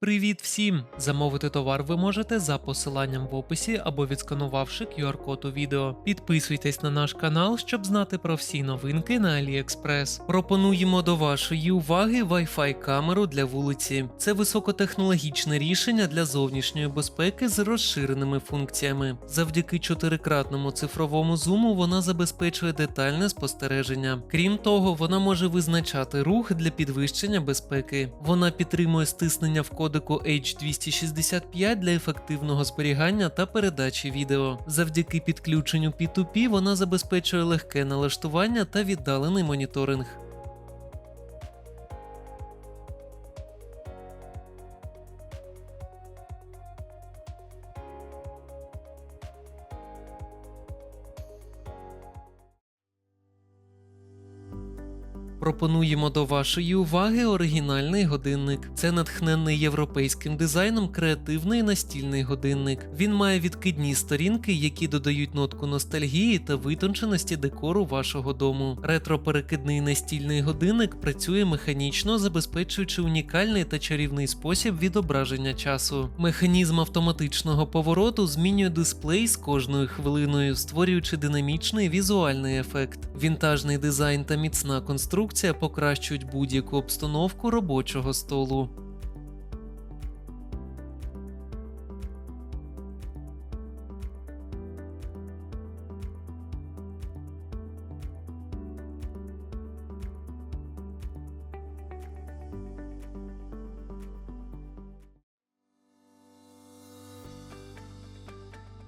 Привіт всім! Замовити товар ви можете за посиланням в описі або відсканувавши QR-код у відео. Підписуйтесь на наш канал, щоб знати про всі новинки на AliExpress. Пропонуємо до вашої уваги Wi-Fi камеру для вулиці. Це високотехнологічне рішення для зовнішньої безпеки з розширеними функціями. Завдяки чотирикратному цифровому зуму вона забезпечує детальне спостереження. Крім того, вона може визначати рух для підвищення безпеки. Вона підтримує стиснення в кодеку H265 для ефективного зберігання та передачі відео. Завдяки підключенню P2P вона забезпечує легке налаштування та віддалений моніторинг. Пропонуємо до вашої уваги оригінальний годинник. Це натхнений європейським дизайном креативний настільний годинник. Він має відкидні сторінки, які додають нотку ностальгії та витонченості декору вашого дому. Ретро-перекидний настільний годинник працює механічно, забезпечуючи унікальний та чарівний спосіб відображення часу. Механізм автоматичного повороту змінює дисплей з кожною хвилиною, створюючи динамічний візуальний ефект. Вінтажний дизайн та міцна конструкція покращують будь-яку обстановку робочого столу.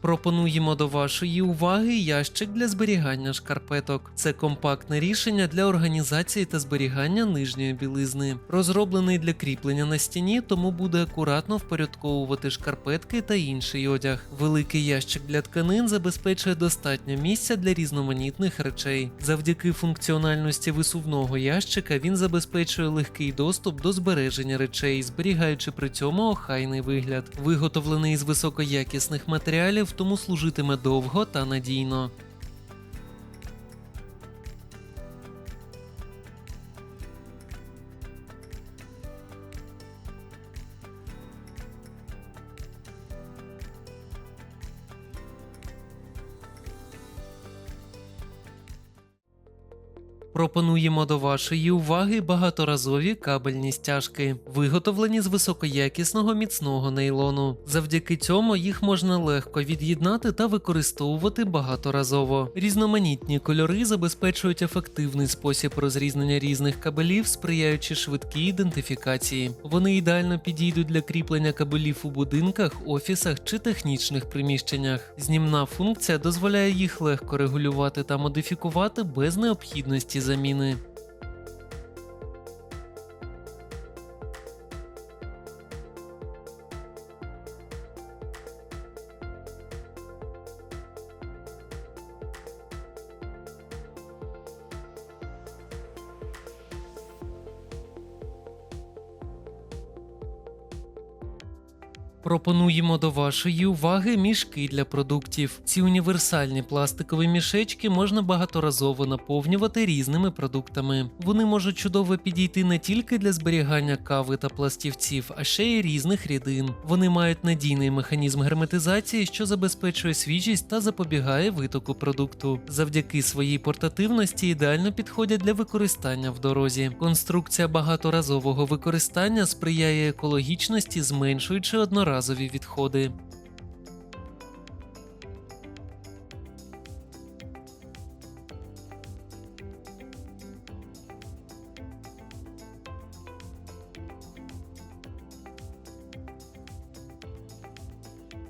Пропонуємо до вашої уваги ящик для зберігання шкарпеток. Це компактне рішення для організації та зберігання нижньої білизни. Розроблений для кріплення на стіні, тому буде акуратно впорядковувати шкарпетки та інший одяг. Великий ящик для тканин забезпечує достатньо місця для різноманітних речей. Завдяки функціональності висувного ящика він забезпечує легкий доступ до збереження речей, зберігаючи при цьому охайний вигляд. Виготовлений з високоякісних матеріалів, тому служитиме довго та надійно. Пропонуємо до вашої уваги багаторазові кабельні стяжки, виготовлені з високоякісного міцного нейлону. Завдяки цьому їх можна легко від'єднати та використовувати багаторазово. Різноманітні кольори забезпечують ефективний спосіб розрізнення різних кабелів, сприяючи швидкій ідентифікації. Вони ідеально підійдуть для кріплення кабелів у будинках, офісах чи технічних приміщеннях. Знімна функція дозволяє їх легко регулювати та модифікувати без необхідності заміни. Пропонуємо до вашої уваги мішки для продуктів. Ці універсальні пластикові мішечки можна багаторазово наповнювати різними продуктами. Вони можуть чудово підійти не тільки для зберігання кави та пластівців, а ще й різних рідин. Вони мають надійний механізм герметизації, що забезпечує свіжість та запобігає витоку продукту. Завдяки своїй портативності ідеально підходять для використання в дорозі. Конструкція багаторазового використання сприяє екологічності, зменшуючи одноразові відходи.